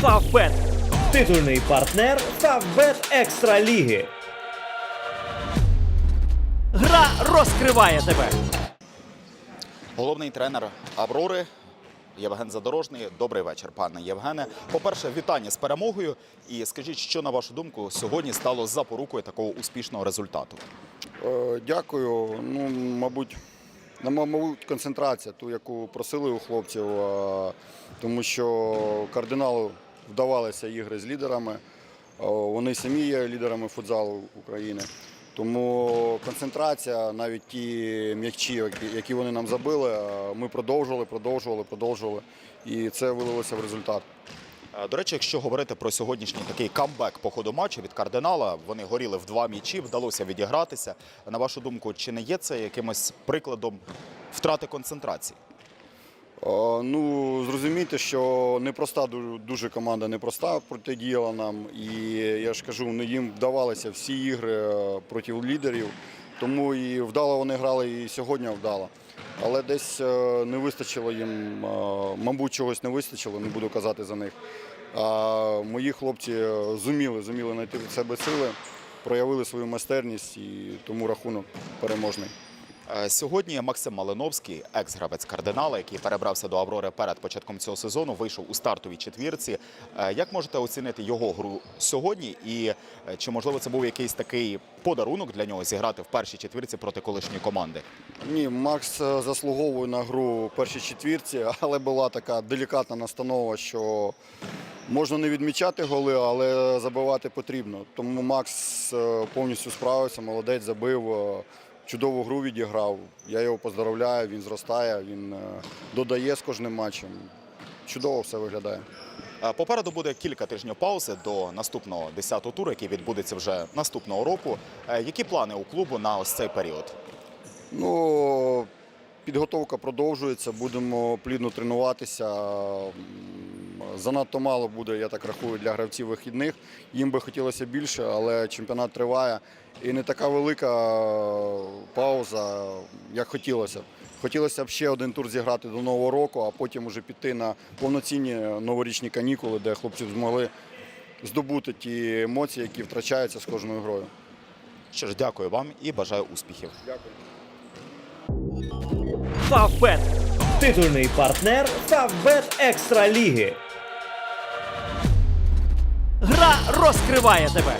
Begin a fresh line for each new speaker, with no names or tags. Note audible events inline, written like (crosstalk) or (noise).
Фавбет. Титульний партнер Фавбет Екстра Ліги. Гра розкриває тебе.
Головний тренер Аврори Євген Задорожний. Добрий вечір, пане Євгене. По-перше, вітання з перемогою. І скажіть, що на вашу думку сьогодні стало запорукою такого успішного результату?
Е, Дякую. Ну, мабуть, на мабуть, концентрація, ту, яку просили у хлопців, тому що кардиналу вдавалися ігри з лідерами. Вони самі є лідерами футзалу України. Тому концентрація, навіть ті м'ячі, які- вони нам забили, е, ми продовжували, продовжували, продовжували. І це вилилося в результат.
Е, До речі, якщо говорити про сьогоднішній такий камбек по ходу матчу від кардинала, вони горіли в два м'ячі, вдалося відігратися. На вашу думку, чи не є це якимось прикладом втрати концентрації?
Ну, зрозумійте, що непроста дуже команда непроста протидіяла нам. І я ж кажу, їм вдавалися всі ігри е, проти лідерів. Тому і вдало вони грали, і сьогодні вдало. Але десь е, не вистачило їм, е, мабуть, чогось не вистачило, не буду казати за них. А мої хлопці зуміли, зуміли знайти в себе сили, проявили свою майстерність і тому рахунок переможний.
Е, Сьогодні Максим Малиновський, екс-гравець кардинала, який перебрався до Аврори перед початком цього сезону, вийшов у стартовій четвірці. Е, Як можете оцінити його гру сьогодні? І е, чи можливо це був якийсь такий подарунок для нього зіграти в першій четвірці проти колишньої команди?
Ні, Макс заслуговує на гру у першій четвірці, (laughs) але була така делікатна настанова, що можна не відмічати голи, але забивати потрібно. Тому Макс повністю справився, молодець забив, чудову гру відіграв. Я його поздравляю, він зростає, він е, додає з кожним матчем. Чудово все виглядає.
Е, Попереду буде кілька тижнів паузи до наступного 10-го туру, який відбудеться вже наступного року. Е, Які плани у клубу на ось цей період?
Ну, підготовка продовжується, будемо плідно тренуватися. Занадто мало буде, я так рахую, для гравців вихідних. Їм би хотілося більше, але чемпіонат триває. І не така велика пауза, як хотілося. б. Хотілося б ще один тур зіграти до Нового року, а потім уже піти на повноцінні новорічні канікули, де хлопці змогли здобути ті емоції, які втрачаються з кожною грою.
Що ж, дякую вам і бажаю успіхів.
Дякую.
Фавбет. Титульний партнер Фавбет Екстра Ліги. Гра розкриває тебе.